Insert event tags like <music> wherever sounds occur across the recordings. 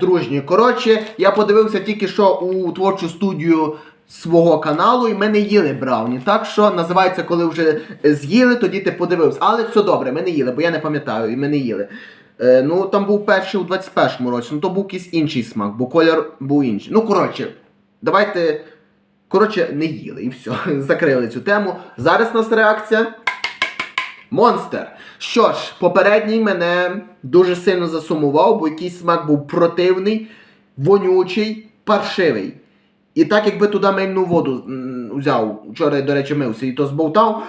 Дружні. Коротше, я подивився тільки що у творчу студію свого каналу, і ми не їли брауні. Так що називається, коли вже з'їли, тоді ти подивився. Але все добре, ми не їли, бо я не пам'ятаю, і ми не їли. Е, ну, там був перший у 21-му році, ну то був якийсь інший смак, бо колір був інший. Ну, коротше, давайте. Коротше, не їли і все. <laughs> Закрили цю тему. Зараз у нас реакція. Монстер. Що ж, попередній мене дуже сильно засумував, бо якийсь смак був противний, вонючий, паршивий. І так якби туди мильну воду взяв, вчора, до речі, мився і то збовтав,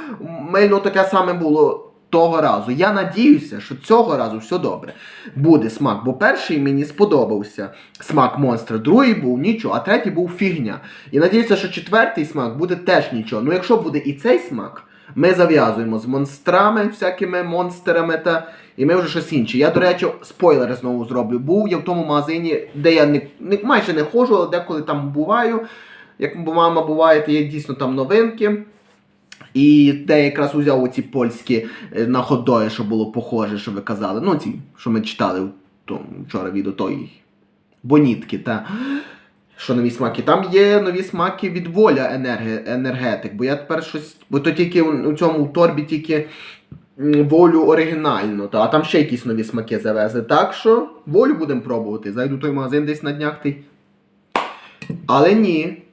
мильно таке саме було того разу. Я надіюся, що цього разу все добре. Буде смак, бо перший мені сподобався смак монстра, другий був нічого, а третій був фігня. І надіюся, що четвертий смак буде теж нічого. Ну якщо буде і цей смак, ми зав'язуємо з монстрами, всякими монстерами та. І ми вже щось інше. Я, до речі, спойлери знову зроблю. Був я в тому магазині, де я не, не майже не ходжу, але деколи там буваю. Як мама буває, то є дійсно там новинки. І де я якраз узяв оці польські е, на ходої, що було похоже, що ви казали. Ну, ці, що ми читали в тому, вчора від отої бонітки, та. Що нові смаки? Там є нові смаки від воля енерги, енергетик, бо я тепер щось. Бо то тільки у у цьому торбі тільки волю оригінально, та, а там ще якісь нові смаки завезли. Так що волю будемо пробувати. Зайду той магазин десь на днях ти. Але ні.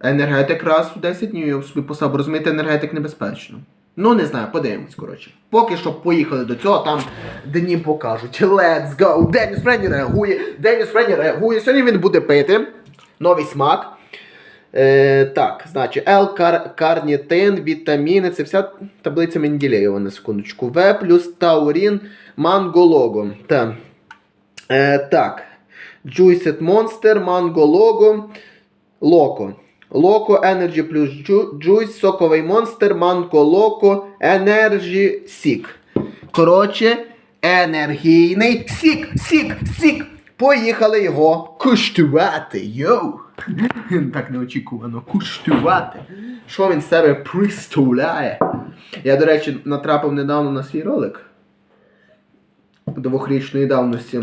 Енергетик раз в 10 днів я собі поставив, бо розумієте, енергетик небезпечно. Ну, не знаю, подивимось, коротше. Поки що поїхали до цього, там дні покажуть. Let's go! Деніс Френі реагує, Деніс Френі реагує. Сьогодні він буде пити. Новий смак. Е, так, значить, L-карнітин, вітаміни, це вся таблиця Менделєєва на секундочку. В плюс таурін, манголого. Так. Е, так. Juiced Monster, Logo, Loco. Loco Energy плюс Ju- Juice, соковий Mango Loco, Energy Сік. Коротше, енергійний сік, сік, сік. Поїхали його куштувати. Йоу! <laughs> Так неочікувано куштувати. Що він себе представляє? Я, до речі, натрапив недавно на свій ролик двохрічної давності,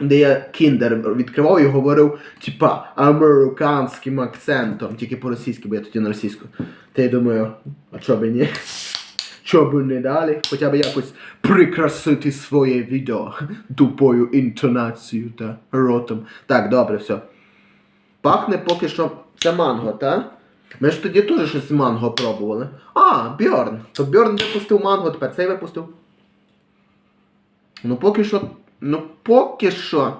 де я кіндер відкривав і говорив, типа, американським акцентом, тільки по-російськи, бо я тоді на російську. Та я думаю, а чо би ні? Чо би не далі? Хоча б якось прикрасити своє відео тупою інтонацією та ротом. Так, добре, все. Пахне поки що це манго, так? Ми ж тоді теж щось з манго пробували. А, Бьорн. То Бьорн випустив манго, тепер цей випустив. Ну поки що. Ну поки що.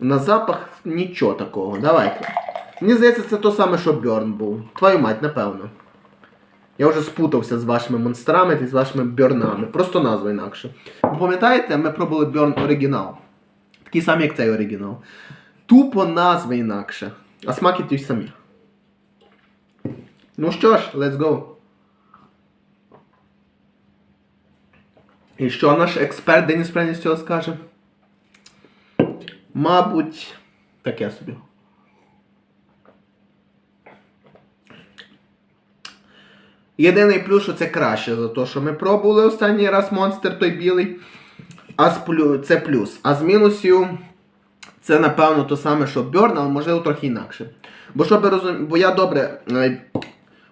На запах нічого такого. Давайте. Мені здається, це то саме, що Бьорн був. Твою мать, напевно. Я вже спутався з вашими монстрами та з вашими бьорнами. Просто назва інакше. Ви пам'ятаєте, ми пробували Бьорн оригінал. Такий самий, як цей оригінал. Тупо назви інакше. А смаки ті самі. Ну що ж, let's go. І що наш експерт Деніс Френі з цього скаже? Мабуть, таке собі. Єдиний плюс, що це краще за те, що ми пробували останній раз монстр той білий. А з плю... це плюс. А з мінусів це напевно то саме, що Бьорн, але можливо трохи інакше. Бо щоб розум... Бо я добре е,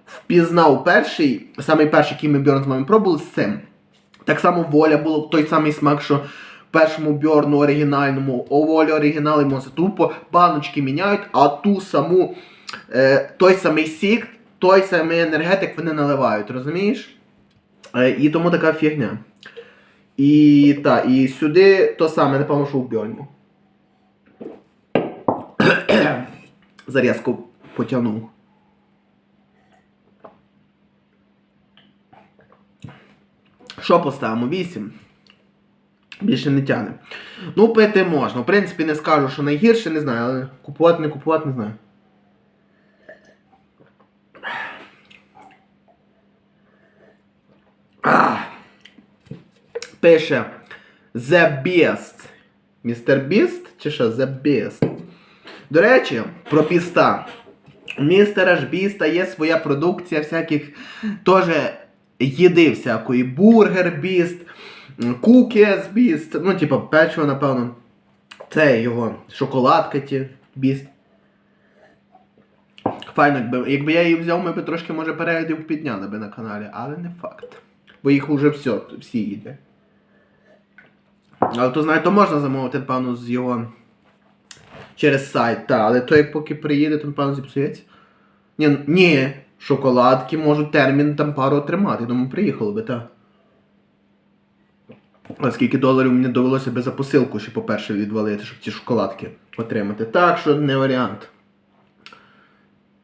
впізнав перший, самий перший, який ми Бьорн з вами пробували, з цим. Так само воля було той самий смак, що першому Бьорну оригінальному, у волі оригінал і. Тупо баночки міняють, а ту саму е, той самий сік, той самий енергетик вони наливають, розумієш? Е, і тому така фігня. І та, і сюди то саме, напевно, що в Бьорні. <coughs> Зарізку потягнув. Що поставимо? 8. Більше не тягне. Ну, пити можна. В принципі, не скажу, що найгірше, не знаю, але купувати, не купувати, не знаю. <clears throat> Пише The Beast. Містер Біст? Чи що? The Beast. До речі, про піста. У містера ж Біста є своя продукція всяких теж їди всякої. Бургер Біст, кукіс Біст, ну, типа, печиво, напевно. Це його шоколадка ті біст. Файно, якби, якби я її взяв, ми б трошки, може, переглядів підняли би на каналі, але не факт. Бо їх уже все, всі їде. Але то знає, то можна замовити, напевно, з його через сайт, та, але то як поки приїде, то напевно зіпсується. Ні, ні, шоколадки можуть термін там пару тримати, тому приїхало би, так. А скільки доларів мені довелося би за посилку ще, по-перше, відвалити, щоб ці шоколадки отримати. Так що не варіант.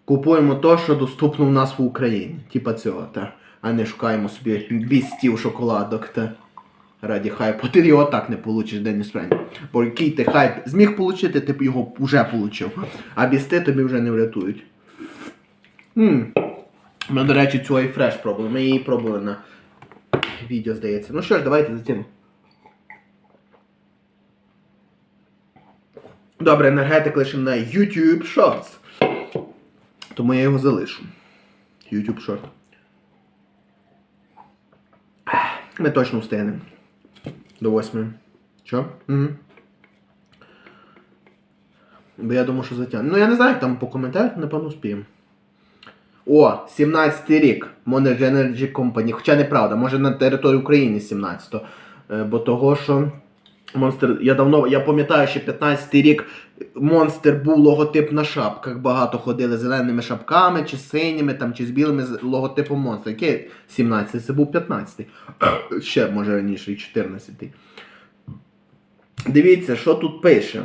Купуємо то, що доступно в нас в Україні. Типа цього, та. А не шукаємо собі бістів шоколадок, та. Раді хайпу. Ти його так не получиш, Деніс Френк. Бо який ти хайп зміг получити, ти б його вже получив. А бісти тобі вже не врятують. Ммм. Ми, до речі, цю iFresh пробували. Ми її пробували на відео, здається. Ну що ж, давайте затім. Добре, енергетик лише на YouTube Shorts. Тому я його залишу. YouTube Short. Ми точно встигнемо. До восьми. Що? Угу. Бо я думаю, що затягне. Ну я не знаю, як там по коментарях, напевно, успіємо. О, 17 рік. Monarch Energy Company. Хоча неправда, може на території України 17-го. Е, Бо того, що Монстр. Я давно. Я пам'ятаю, що 15-й рік монстр був логотип на шапках. Багато ходили зеленими шапками, чи синіми, там, чи з білими логотипом монстра. Який 17-й? Це був 15-й. <coughs> Ще може раніше, і 14-й. Дивіться, що тут пише.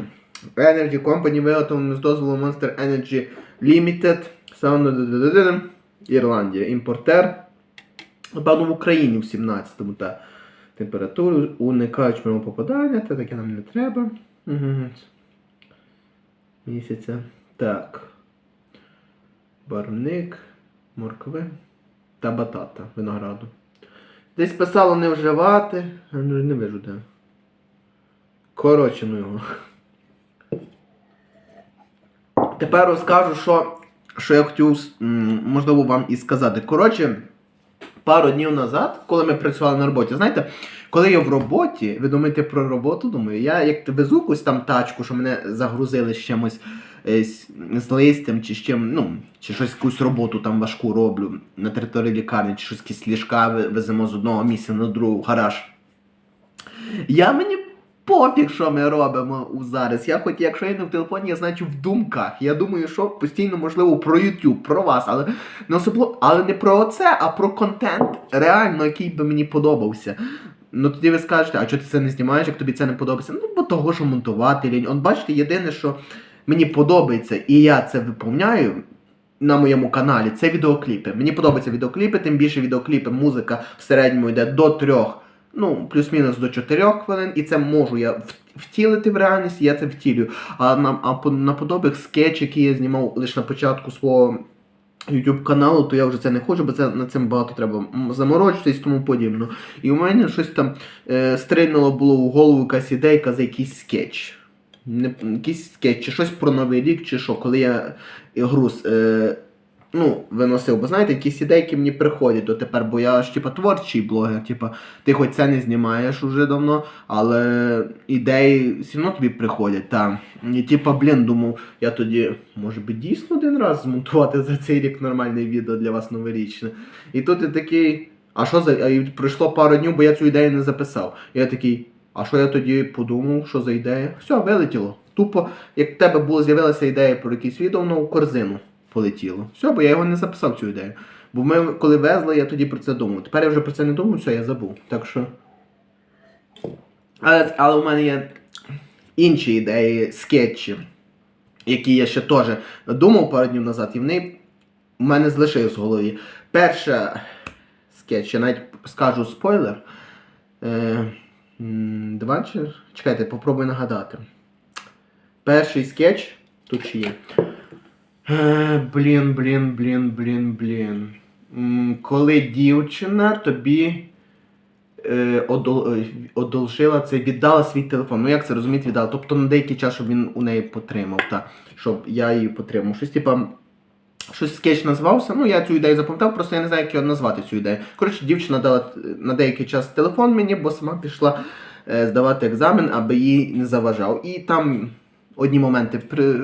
Energy Company виготовлено з дозволу Monster Energy Limited. Ірландія. Імпортер. Напевно, в Україні в 17-му. та Температуру уникають прямого попадання, та таке нам не треба. Місяця. Так. Барвник, моркви та батата винограду. Десь писало не вживати. Ну не вижу де. Коротше, ну його. Тепер розкажу, що, що я хотів, можливо, вам і сказати. Коротше, пару днів назад, коли ми працювали на роботі, знаєте, коли я в роботі, ви думаєте про роботу, думаю, я як везу якусь там тачку, що мене загрузили з чимось е, з, листям, чи з чим, ну, чи щось якусь роботу там важку роблю на території лікарні, чи щось якісь ліжка веземо з одного місця на другу гараж. Я мені пофіг, що ми робимо зараз. Я хоч якщо я не в телефоні, я значить в думках. Я думаю, що постійно можливо про YouTube, про вас, але не особливо, але не про це, а про контент, реально, який би мені подобався. Ну тоді ви скажете, а чого ти це не знімаєш, як тобі це не подобається? Ну, бо того, що монтувати лінь. От бачите, єдине, що мені подобається, і я це виповняю на моєму каналі, це відеокліпи. Мені подобаються відеокліпи, тим більше відеокліпи, музика в середньому йде до трьох, ну, плюс-мінус до чотирьох хвилин, і це можу я втілити в реальність, я це втілюю. А на, а по- наподобих скетч, який я знімав лише на початку свого YouTube каналу, то я вже це не хочу, бо це над цим багато треба заморочитись і тому подібно. І у мене щось там е, стрільнуло було в голову якась ідейка за якийсь скетч. Не, якийсь скетч, чи щось про Новий рік, чи що, коли я груз е, ну, виносив. Бо знаєте, якісь ідейки мені приходять дотепер, бо я ж типа творчий блогер, типа, ти хоч це не знімаєш уже давно, але ідеї все одно тобі приходять. Та. І типа, блін, думав, я тоді, може би, дійсно один раз змонтувати за цей рік нормальне відео для вас новорічне. І тут я такий. А що за. І пройшло пару днів, бо я цю ідею не записав. І я такий, а що я тоді подумав, що за ідея? Все, вилетіло. Тупо, як в тебе була з'явилася ідея про якесь відео, воно у корзину полетіло. Все, бо я його не записав цю ідею. Бо ми коли везли, я тоді про це думав. Тепер я вже про це не думаю, все, я забув. Так що. Але, але у мене є інші ідеї, скетчі, які я ще теж думав пару днів назад, і вони в мене залишились в голові. Перша скетч, я навіть скажу спойлер. Е, два чи. Чекайте, попробую нагадати. Перший скетч тут ще є. Е, блін, блін, блін, блін, блін. Коли дівчина тобі е, одол, е, одолжила це, віддала свій телефон. Ну як це розуміти, віддала? Тобто на деякий час, щоб він у неї потримав, та, щоб я її потримав. Щось типа. Щось скетч назвався, ну я цю ідею запам'ятав, просто я не знаю, як його назвати цю ідею. Коротше, дівчина дала е, на деякий час телефон мені, бо сама пішла е, здавати екзамен, аби їй не заважав. І там одні моменти при...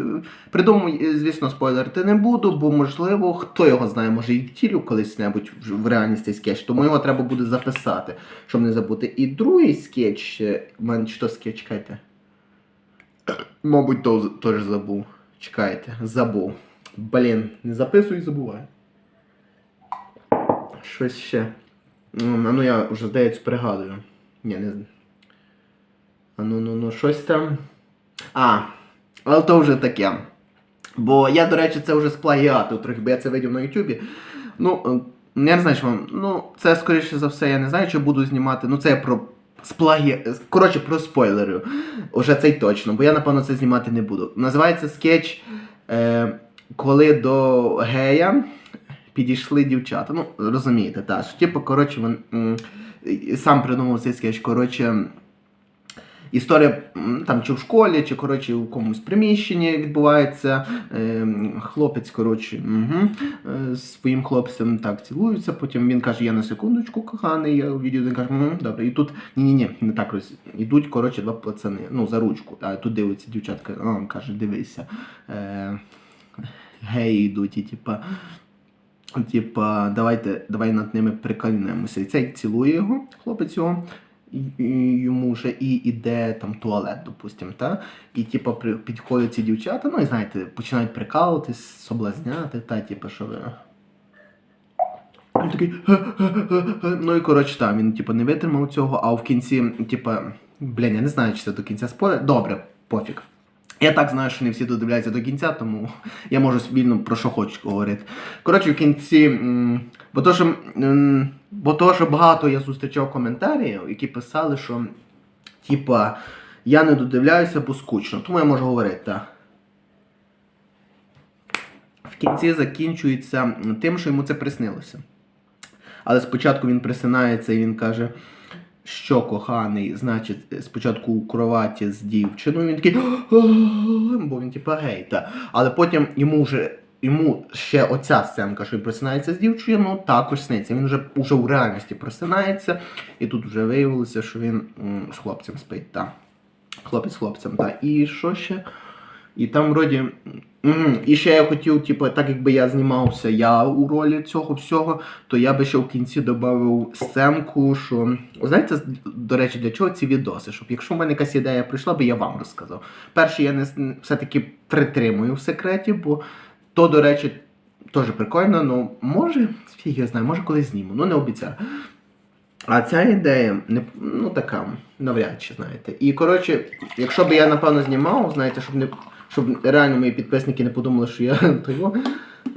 придумаю, звісно, спойлерити не буду, бо можливо, хто його знає, може і втілю колись небудь в реальність цей скетч, тому його треба буде записати, щоб не забути. І другий скетч, е, в мене то скетч, чекайте. Мабуть, то теж забув. Чекайте, забув. Блін, не записуй і забуваю. Щось ще. Ну я вже здається пригадую. Ні, не. А ну ну ну, щось там. А, але то вже таке. Бо я, до речі, це вже з плагіату трохи, бо я це видів на Ютубі. Ну, е, я не знаю, що вам. Ну, це скоріше за все, я не знаю, чи буду знімати. Ну, це я про. З плагі... Коротше, про спойлерю. Уже цей точно, бо я, напевно, це знімати не буду. Називається скетч, е, коли до гея підійшли дівчата. Ну, розумієте, так. Що, типу, коротше, він, сам придумав цей скетч. Коротше, історія там чи в школі, чи коротше у комусь приміщенні відбувається. Е, хлопець, коротше, угу, з своїм хлопцем так цілуються. Потім він каже: Я на секундочку, коханий. Я відео він каже, угу, добре. І тут ні-ні-ні, не так роз. Ідуть, коротше, два пацани, ну, за ручку. А тут дивиться дівчатка, а каже, дивися. Е, геї йдуть, і типа. Типа, давайте, давай над ними прикольнемося. І цей цілує його, хлопець його, йому вже і іде там туалет, допустим, та? І типу, підходять ці дівчата, ну і знаєте, починають прикалуватись, соблазняти, та, типу, що ви. Він такий. Ну і коротше там, він типу, не витримав цього, а в кінці, типу, блін, я не знаю, чи це до кінця спорить. Добре, пофіг. Я так знаю, що не всі додивляються до кінця, тому я можу вільно про що хочу говорити. Коротше, в кінці. Бо то, що, бо то, що багато я зустрічав коментарів, які писали, що типа я не додивляюся, бо скучно. Тому я можу говорити, так. В кінці закінчується тим, що йому це приснилося. Але спочатку він присинається і він каже, що коханий, значить, спочатку у кроваті з дівчиною, він такий, бо він типа гей, та. Але потім йому вже. Йому ще оця сценка, що він просинається з дівчиною, також сниться. Він вже, вже у реальності просинається, і тут вже виявилося, що він м, з хлопцем спить. Та. Хлопець з хлопцем, та. І що ще? І там вроді. Угу. І ще я хотів, типу, так якби я знімався я у ролі цього всього, то я би ще в кінці додав сценку, що. Знаєте, до речі, для чого ці відоси? Щоб якщо в мене якась ідея прийшла, би я вам розказав. Перше, я не все-таки притримую в секреті, бо то, до речі, теж прикольно, ну може, фіг я знаю, може колись зніму, ну не обіцяю. А ця ідея не ну така, навряд чи знаєте. І коротше, якщо б я напевно знімав, знаєте, щоб не щоб реально мої підписники не подумали, що я <laughs> того,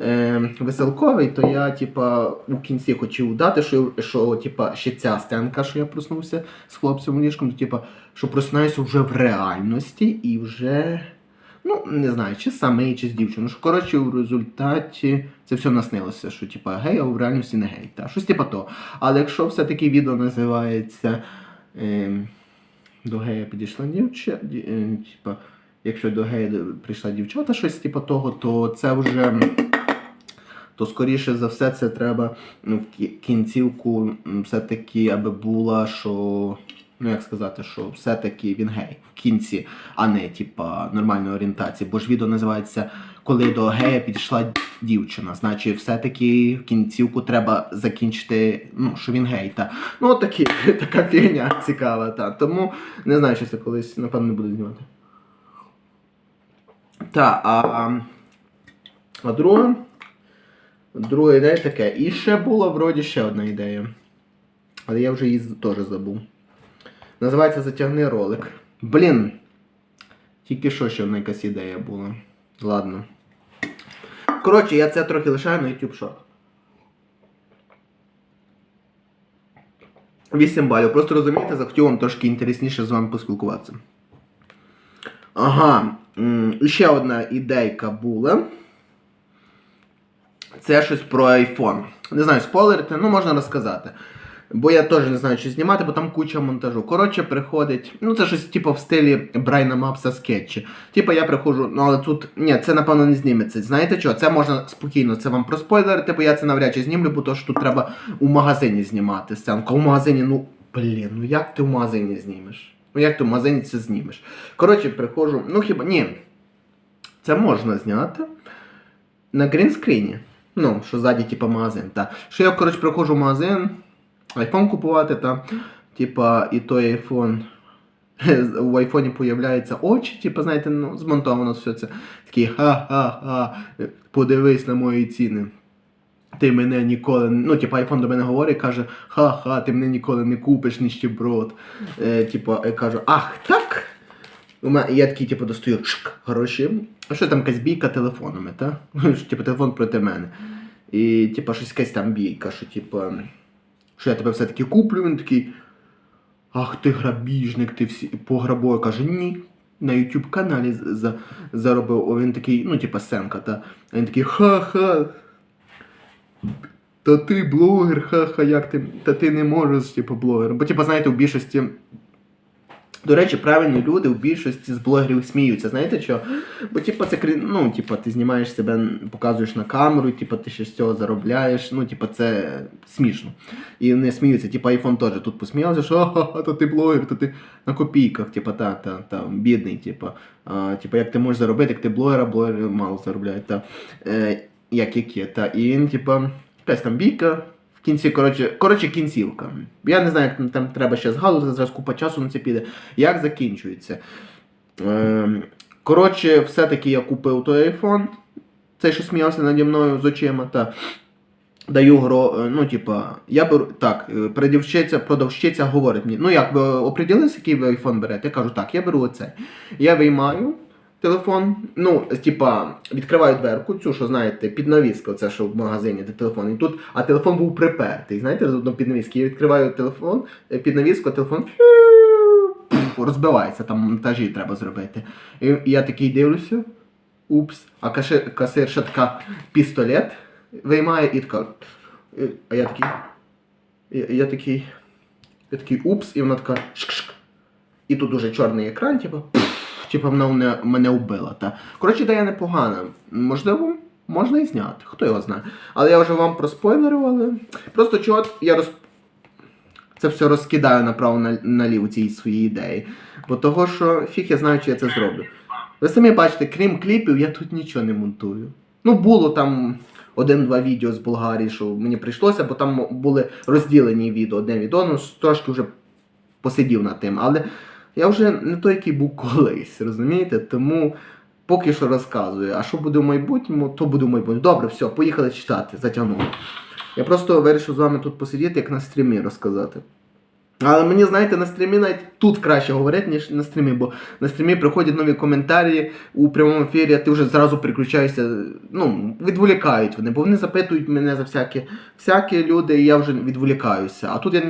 е, веселковий, то я, типа, у кінці хотів дати, що, що типа, ще ця сценка, що я проснувся з хлопцем ліжком, то, типа, що просинаюся вже в реальності і вже. Ну, не знаю, чи самий, чи з дівчиною. Що, коротше, в результаті це все наснилося, що типа гей, а в реальності не гей. Та, щось типа то. Але якщо все-таки відео називається ем, до гея підійшла дівча, ді, е, типа, якщо до гея прийшла дівчата, щось типа того, то це вже. То скоріше за все це треба ну, в кінцівку все-таки, аби була, що. Ну, як сказати, що все-таки він гей в кінці, а не типа нормальної орієнтації. Бо ж відео називається Коли до гея підійшла дівчина. Значить, все-таки в кінцівку треба закінчити, ну, що він гей. Та. Ну, такі, <laughs> така фігня цікава. Та. Тому не знаю, що це колись, напевно, не буду знімати. Та, а, а друге. Друга ідея таке. І ще була вроді ще одна ідея. Але я вже її теж забув. Називається Затягни ролик. Блін. Тільки що ще одна якась ідея була. Ладно. Коротше, я це трохи лишаю на YouTube Short. 8 балів. Просто розумієте, захотів вам трошки інтересніше з вами поспілкуватися. Ага. Ще одна ідейка була. Це щось про iPhone. Не знаю, спойлерити, ну можна розказати. Бо я теж не знаю, чи знімати, бо там куча монтажу. Коротше, приходить. Ну, це щось типу в стилі Брайна Мапса скетчі. Типу я приходжу, ну але тут. Ні, це напевно не зніметься. Знаєте що? Це можна спокійно, це вам проспойлерити, бо я це навряд чи знімлю, бо то що тут треба у магазині знімати сценку. У магазині, ну, блін, ну як ти в магазині знімеш? Ну як ти в магазині це знімеш? Коротше, приходжу, ну хіба ні. Це можна зняти на грінскріні. Ну, що ззаді, типа, магазин. Та. Що я, коротше, приходжу в магазин, айфон купувати, та, типа, і той айфон. <laughs> В айфоні появляються очі, типу, знаєте, ну, змонтовано все це. Такі ха-ха-ха, подивись на мої ціни. Ти мене ніколи. Ну, типу, айфон до мене говорить, каже, ха-ха, ти мене ніколи не купиш, ніщеброд. Е, типу, я кажу, ах, так? У мене, я такий, типу, достаю шк, гроші. А що там якась бійка телефонами, та? <laughs> Типу, телефон проти мене. І, типу, щось якась там бійка, що, типу, що я тебе все-таки куплю, він такий. Ах ти грабіжник, ти всі пограбує. Каже, ні. На YouTube каналі заробив. Він такий, ну, типа Сенка, та. А він такий ха-ха. Та ти блогер, ха-ха, як ти. Та ти не можеш, типу, блогером. Бо, типу, знаєте, у більшості. До речі, правильні люди в більшості з блогерів сміються. Знаєте що? Бо типу, це ну, типу, ти знімаєш себе, показуєш на камеру, типу, ти ще з цього заробляєш. Ну, типу, це смішно. І вони сміються, типу, айфон теж тут посміявся, що ха-ха, то ти блогер, то ти на копійках, типу, та, та, та, бідний, типу. А, типу, як ти можеш заробити, як ти блогер, а блогери мало заробляють. Та. Е, як яке, та. І типу, якась там бійка. В кінці, коротше, коротше, кінцівка. Я не знаю, як там, треба ще згадувати, зараз купа часу на це піде. Як закінчується? Е, коротше, все-таки я купив той айфон. Цей, що сміявся наді мною з очима, та даю гро, е, ну, типа, я беру, так, е, продавщиця, продавщиця говорить мені, ну як ви оприділилися, який ви айфон берете? Я кажу, так, я беру оцей. Я виймаю телефон, ну, типа, відкриваю дверку, цю, що знаєте, під навіску, це що в магазині, де телефон. І тут, а телефон був припертий. Знаєте, ну, під навіски. Я відкриваю телефон, е, під навіску, а телефон пф, розбивається, там монтажі треба зробити. І, і я такий дивлюся. Упс. А кашир, касирша така пістолет виймає і така. А я такий. Я, я такий. Я такий упс, і вона така шк-шк. І тут уже чорний екран, типу, типу вона мене, мене вбила. Та. Коротше, ідея непогана. Можливо, можна і зняти, хто його знає. Але я вже вам проспойлерив, але просто чого я роз... це все розкидаю направо на- наліво ці свої ідеї. Бо того, що фіг я знаю, чи я це зроблю. Ви самі бачите, крім кліпів, я тут нічого не монтую. Ну, було там один-два відео з Болгарії, що мені прийшлося, бо там були розділені відео, одне відео, ну трошки вже посидів над тим. Але я вже не той, який був колись, розумієте? Тому поки що розказую. А що буде в майбутньому, то буде в майбутньому. Добре, все, поїхали читати, затягнули. Я просто вирішив з вами тут посидіти, як на стрімі розказати. Але мені, знаєте, на стрімі навіть тут краще говорити, ніж на стрімі, бо на стрімі приходять нові коментарі у прямому ефірі, а ти вже зразу переключаєшся. Ну, відволікають вони, бо вони запитують мене за всякі, всякі люди, і я вже відволікаюся. А тут я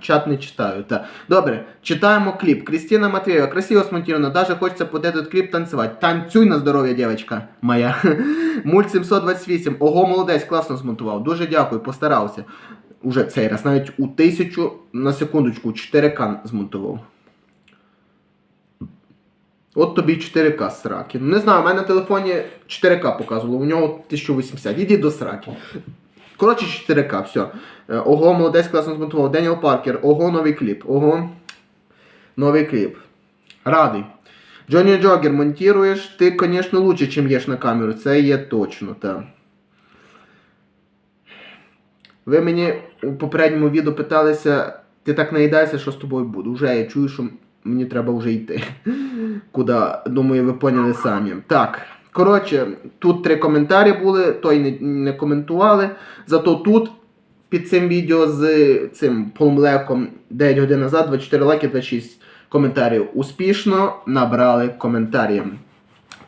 чат не читаю. Та. Добре, читаємо кліп. Крістіна Матвєєва, красиво смонтировано, даже хочеться под этот кліп танцювати. Танцюй на здоров'я, дівчинка моя. <laughs> Мульт 728. Ого, молодець, класно змонтував. Дуже дякую, постарався. Уже цей раз навіть у тисячу на секундочку 4К змонтував. От тобі 4К сраки. Не знаю, у мене на телефоні 4К показувало, у нього 1080. Іди до сраки. Коротше, 4К, все. Е, Ого, молодець класно змонтував. Деніел Паркер, ого, новий кліп. Ого. Новий кліп. Радий. Джонні Джогер, монтуєш, ти, звісно, лучше, чим єш на камеру. Це є точно, так. Ви мені у попередньому відео питалися, ти так наїдаєшся, що з тобою буде. Уже я чую, що мені треба вже йти. <laughs> Куди, думаю, ви поняли самі. Так. Коротше, тут три коментарі були, той не, не коментували. Зато тут під цим відео з цим полмлеком 9 годин назад, 24 лайки, 26 коментарів. Успішно набрали коментарі.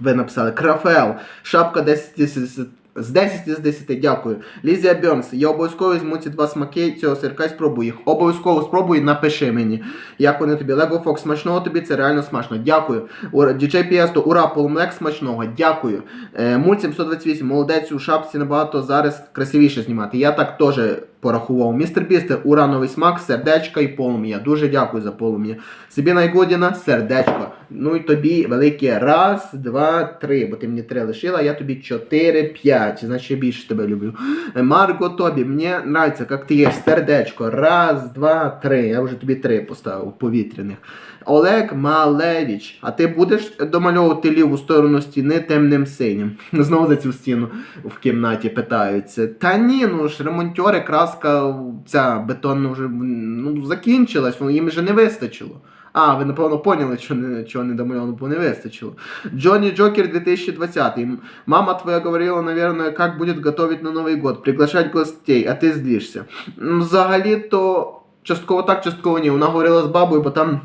Ви написали Крафел, шапка 10 10 з 10 з 10, дякую. Лізія Бьонс, я обов'язково візьму ці два смаки цього сирка і спробую їх. Обов'язково спробуй, напиши мені. Як вони тобі. Лего Фокс, смачного тобі, це реально смачно. Дякую. Ура, DJ Піесто, ура, полумлек смачного, дякую. Е, Мульт 728, молодець у шапці набагато зараз красивіше знімати. Я так теж порахував. Містер Бістер, ура, новий смак, сердечка і полум'я. Дуже дякую за полум'я. Собі Найгодіна, сердечко. Ну і тобі велике раз, два, три. Бо ти мені три лишила, я тобі чотири, п'ять. Значить, я більше тебе люблю. <gasps> Марго Тобі, мені нравиться, як ти є сердечко. Раз, два, три. Я вже тобі три поставив повітряних. Олег Малевич, а ти будеш домальовувати ліву сторону стіни темним синім? <laughs> Знову за цю стіну в кімнаті питаються. Та ні, ну ж ремонтьори, краска ця бетонна вже ну, закінчилась, їм вже не вистачило. А, ви напевно поняли, що не, чого не домальовано, бо не вистачило. Джонни Джокер 2020. М- Мама твоя говорила, наверное, как будет готовить на Новый год, приглашать гостей, а ти злишся. Взагалі-то частково так, частково ні. Вона говорила з бабою, бо там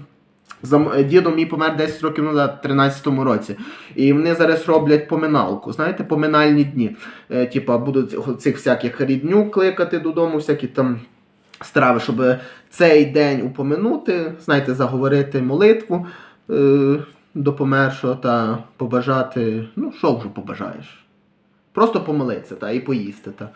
е, мій помер 10 років назад, в 13-му році. І вони зараз роблять поминалку. Знаєте, поминальні дні. Е, типа будуть цих всяких рідню кликати додому, всякі там страви, щоб цей день упомянути, знаєте, заговорити молитву е, до помершого та побажати. Ну, що вже побажаєш? Просто помолитися та, і поїсти. Та.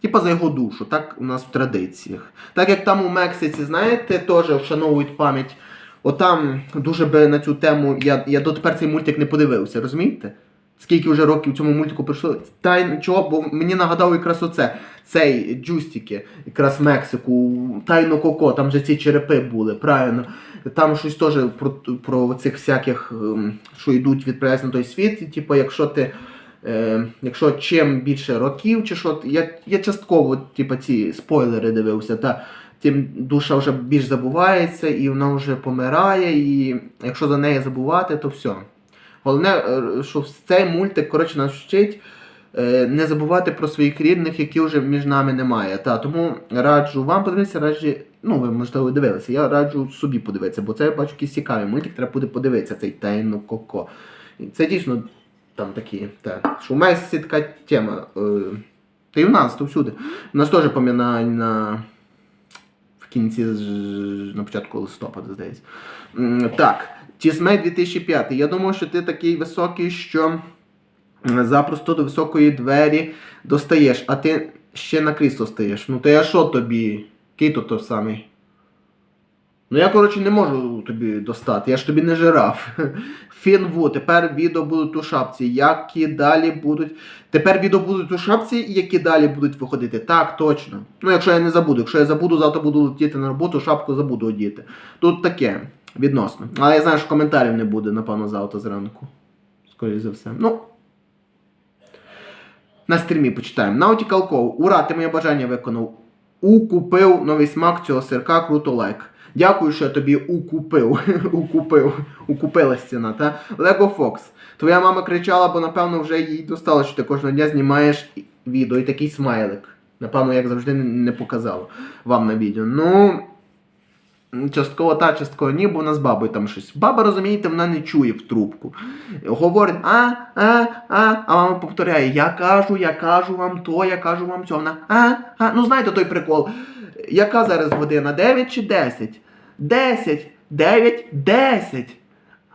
Типа за його душу, так у нас в традиціях. Так як там у Мексиці, знаєте, теж вшановують пам'ять. Отам дуже би на цю тему. Я, я дотепер цей мультик не подивився, розумієте? Скільки вже років цьому мультику пройшло? Та чого, бо мені нагадав якраз оце. Цей джустіки, якраз Мексику, Тайно Коко, там же ці черепи були, правильно. Там щось теж про, про цих всяких, ем, що йдуть відправляються на той світ. Типу, якщо ти. Е, якщо чим більше років, чи що, я, я частково типу, ці спойлери дивився, та тим душа вже більш забувається, і вона вже помирає, і якщо за неї забувати, то все. Головне, е, що цей мультик коротше, нас вчить е, не забувати про своїх рідних, які вже між нами немає. Та, тому раджу вам подивитися, раджу, ну ви можливо дивилися, я раджу собі подивитися, бо це я бачу якийсь цікавий мультик, треба буде подивитися цей Тайно Коко. Це дійсно там такі, так. Що в Мексиці така тема. Е, та й в нас, то всюди. У нас теж на в кінці на початку листопада, здається. Так, Тісмей 2005. Я думав, що ти такий високий, що запросто до високої двері достаєш, а ти ще на крісло стаєш. Ну то я що тобі? Який то той самий? Ну я, коротше, не можу тобі достати, я ж тобі не жираф. <laughs> Фінву, тепер відео будуть у шапці. Які далі будуть. Тепер відео будуть у шапці, які далі будуть виходити. Так, точно. Ну, якщо я не забуду. Якщо я забуду, завтра буду летіти на роботу, шапку забуду одіти. Тут таке, відносно. Але я знаю, що коментарів не буде, напевно, завтра зранку. Скоріше за все. Ну. На стрімі почитаємо. Nautical Cove. Ура, ти моє бажання виконав. Укупив новий смак цього сирка, круто лайк. Дякую, що я тобі укупив. <laughs> укупив. Укупила стіна, та? Lego Fox. Твоя мама кричала, бо напевно вже їй достало, що ти кожного дня знімаєш відео і такий смайлик. Напевно, як завжди, не- не показала вам на відео. Ну. Частково та, частково ні, бо вона з бабою там щось. Баба, розумієте, вона не чує в трубку. Говорить, а, а, а, а мама повторяє, я кажу, я кажу вам то, я кажу вам цього. Вона, а, а, ну знаєте той прикол. Яка зараз година? 9 чи 10? 10, 9, 10.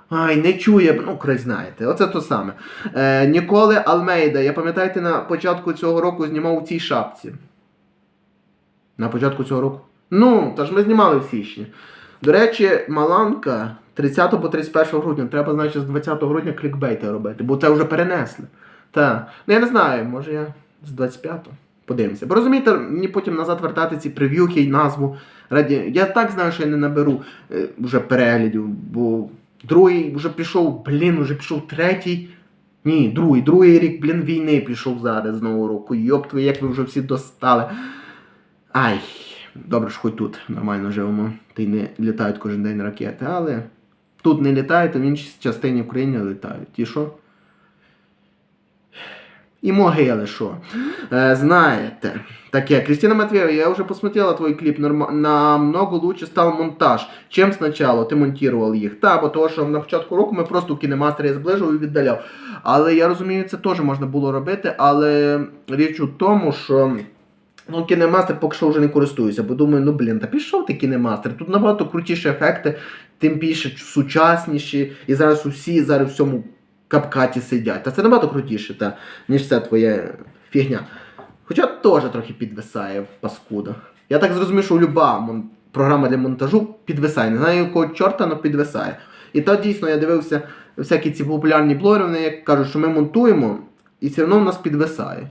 Ай, не чує, ну, край знаєте, оце то саме. Е, Ніколи Алмейда, я пам'ятаєте, на початку цього року знімав у цій шапці. На початку цього року. Ну, та ж ми знімали в січні. До речі, Маланка 30 по 31 грудня. Треба, значить, з 20 грудня клікбейти робити, бо це вже перенесли. Та. Ну я не знаю, може я з 25-го. Подивимося. Бо розумієте, мені потім назад вертати ці прев'юхи і назву. Раді... Я так знаю, що я не наберу е, вже переглядів, бо другий вже пішов, блін, вже пішов третій. Ні, другий, другий рік, блін, війни пішов зараз з нового року. Йоп твої, як ви вже всі достали. Ай, добре ж хоч тут нормально живемо. Та й не літають кожен день ракети, але тут не літають, а в іншій частині України літають. І що? І могили, що? Е, знаєте, таке. Кристина Матвеева, я уже посмотрела клип, норма... намного лучше стал монтаж, чем сначала ти монтував їх. Та, бо того, що на початку року ми просто в кінемастері зближував і віддаляв. Але я розумію, це теж можна було робити, але річ у тому, що. Ну, кінемастер поки що вже не користуюся, бо думаю, ну блін, та пішов ти кінемастер. Тут набагато крутіші ефекти, тим більше сучасніші, і зараз усі зараз в цьому капкаті сидять. Та це набагато крутіше, та, ніж це твоя фігня. Хоча теж трохи підвисає в паскудах. Я так зрозумів, що люба програма для монтажу підвисає. Не знаю, якого чорта, але підвисає. І то дійсно я дивився всякі ці популярні блогери, вони кажуть, що ми монтуємо, і все одно в нас підвисає.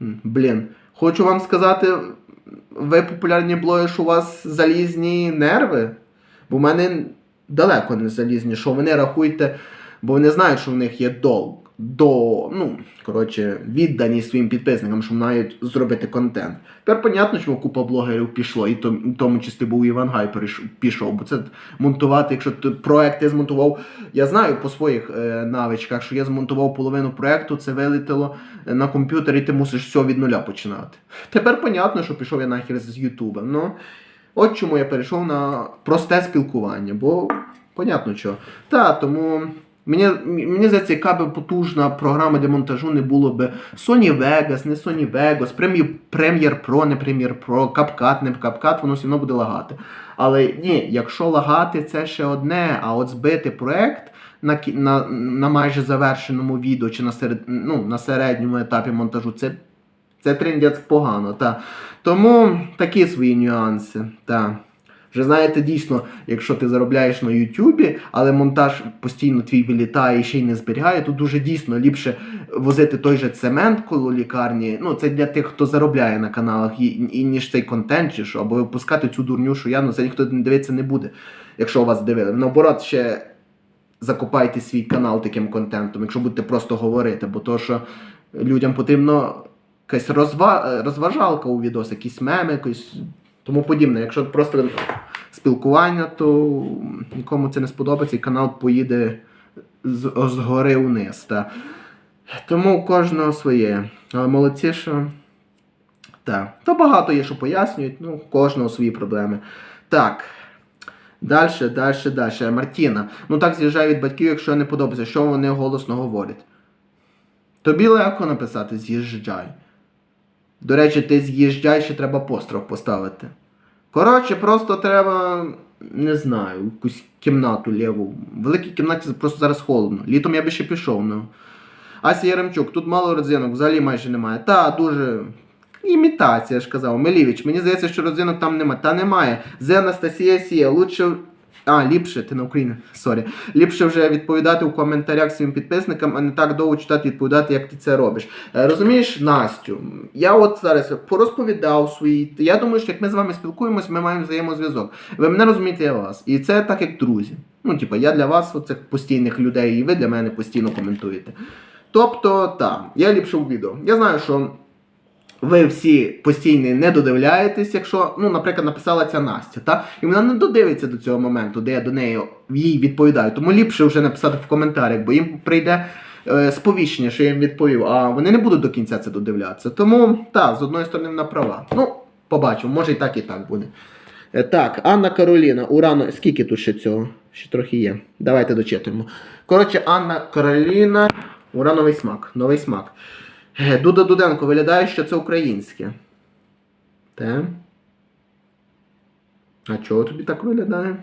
Блін, хочу вам сказати, ви популярні блогери, що у вас залізні нерви, бо в мене далеко не залізні, що вони рахуйте, бо вони знають, що в них є долг. До, ну, коротше, віддані своїм підписникам, що мають зробити контент. Тепер понятно, що купа блогерів пішло, і в тому числі був Іван Гай пішов, бо це монтувати, якщо ти проект я змонтував, я знаю по своїх е, навичках, що я змонтував половину проекту, це вилетіло е, на комп'ютер, і ти мусиш все від нуля починати. Тепер понятно, що пішов я нахер з Ютуба. Ну, от чому я перейшов на просте спілкування, бо понятно що. Та, тому мені, мені здається, яка би потужна програма для монтажу не було би Sony Vegas, не Sony Vegas, Premiere, Pro, не Premiere Pro, CapCut, не CapCut, воно все одно буде лагати. Але ні, якщо лагати, це ще одне, а от збити проект на, на, на майже завершеному відео чи на, серед, ну, на середньому етапі монтажу, це, це трендець погано. Та. Тому такі свої нюанси. Та. Вже знаєте, дійсно, якщо ти заробляєш на Ютубі, але монтаж постійно твій вилітає і ще й не зберігає, то дуже дійсно ліпше возити той же цемент коло лікарні. Ну, це для тих, хто заробляє на каналах, і, і ніж цей контент, чи що, або випускати цю дурню, що я, ну це ніхто не дивиться не буде, якщо вас дивили. Наоборот, ще закопайте свій канал таким контентом, якщо будете просто говорити, бо то, що людям потрібно якась розва... розважалка у відос, якісь меми, якось тому подібне. Якщо просто спілкування, то нікому це не сподобається, і канал поїде з, згори вниз. Та. Тому у кожного своє. Але молодці, що. Так. То багато є, що пояснюють, ну, кожного свої проблеми. Так. Дальше, дальше, дальше. Мартіна. Ну так з'їжджає від батьків, якщо не подобається, що вони голосно говорять. Тобі легко написати з'їжджай. До речі, ти з'їжджай, ще треба построф поставити. Коротше, просто треба, не знаю, якусь кімнату ліву. В великій кімнаті просто зараз холодно. Літом я би ще пішов, ну. Ася Яремчук, тут мало родзинок, взагалі майже немає. Та, дуже. Імітація, я ж казав. Мелівіч, мені здається, що родзинок там немає. Та немає. Зе Анастасія Сія, лучше. А, ліпше, ти на Україні, сорі. Ліпше вже відповідати у коментарях своїм підписникам, а не так довго читати відповідати, як ти це робиш. Е, Розумієш, Настю, я от зараз порозповідав свої. Я думаю, що як ми з вами спілкуємось, ми маємо взаємозв'язок. Ви мене розумієте, я вас. І це так, як друзі. Ну, типа, я для вас, оцих постійних людей, і ви для мене постійно коментуєте. Тобто, так, я ліпше у відео. Я знаю, що ви всі постійно не додивляєтесь, якщо, ну, наприклад, написала ця Настя, та? і вона не додивиться до цього моменту, де я до неї їй відповідаю. Тому ліпше вже написати в коментарях, бо їм прийде е, сповіщення, що я їм відповів, а вони не будуть до кінця це додивлятися. Тому, так, з одної сторони вона права. Ну, побачимо, може і так, і так буде. Е, Так, Анна Кароліна, Урано, скільки тут ще цього? Ще трохи є. Давайте дочитуємо. Коротше, Анна Кароліна, Урановий смак. Новий смак. Е, Дуда Дуденко виглядає, що це українське. Те. А чого тобі так виглядає?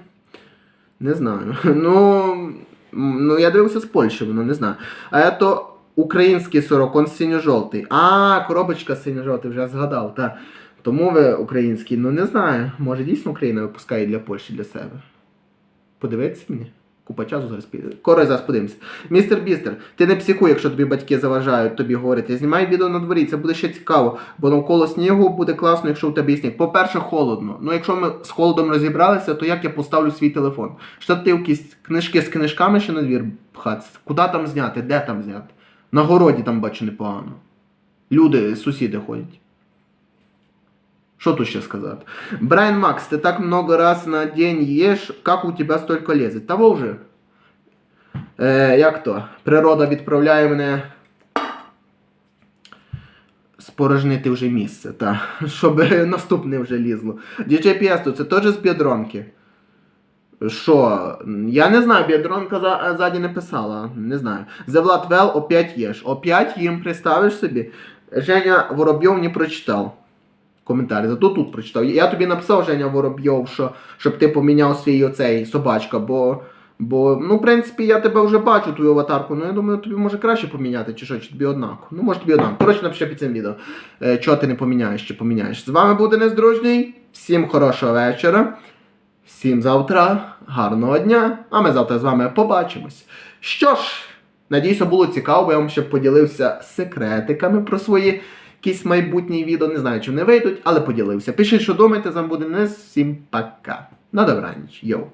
Не знаю. <laughs> Ну, ну я дивився з Польщі, воно не знаю. А то український сорок, он синьо-жовтий. А, коробочка синьо-жовтий, вже згадав. Та. Тому ви український, ну не знаю. Може дійсно Україна випускає для Польщі для себе. Подивитися мені? Купа часу зараз. Коротко зараз подивимося. Містер Бістер, ти не психуй, якщо тобі батьки заважають тобі говорити. Знімай відео на дворі, це буде ще цікаво, бо навколо снігу буде класно, якщо у тебе є сніг. По-перше, холодно. Ну якщо ми з холодом розібралися, то як я поставлю свій телефон? Штатив, якісь книжки з книжками ще на двір пхатися. Куди там зняти? Де там зняти? На городі там бачу непогано. Люди, сусіди ходять. Що тут ще сказати? Брайан Макс, ти так много раз на день їш, як у тебе столько лезет? Того вже. Е, як то? Природа відправляє мене спорожнити вже місце, та, щоб <laughs> наступне вже лізло. DJ Піесто, це теж з бідронки. Що? Я не знаю, бідронка за, ззаді не писала. Не знаю. Vlad Well опять єш. Опять їм представиш собі. Женя Воробйов не прочитав. Коментарі, зато тут прочитав. Я тобі написав, Женя Воробйов, що, щоб ти поміняв свій оцей собачка, бо. Бо, ну, в принципі, я тебе вже бачу, твою аватарку, ну я думаю, тобі може краще поміняти, чи що, чи тобі однаково. Ну, може тобі однаково. Коротше, напиши під цим відео. Е, чого ти не поміняєш, чи поміняєш. З вами був Денис Дружній. Всім хорошого вечора. Всім завтра, гарного дня, а ми завтра з вами побачимось. Що ж, надіюся, було цікаво, бо я вам ще поділився секретиками про свої якісь майбутні відео. Не знаю, чи вони вийдуть, але поділився. Пишіть, що думаєте, з буде не всім пока. На добраніч, йоу.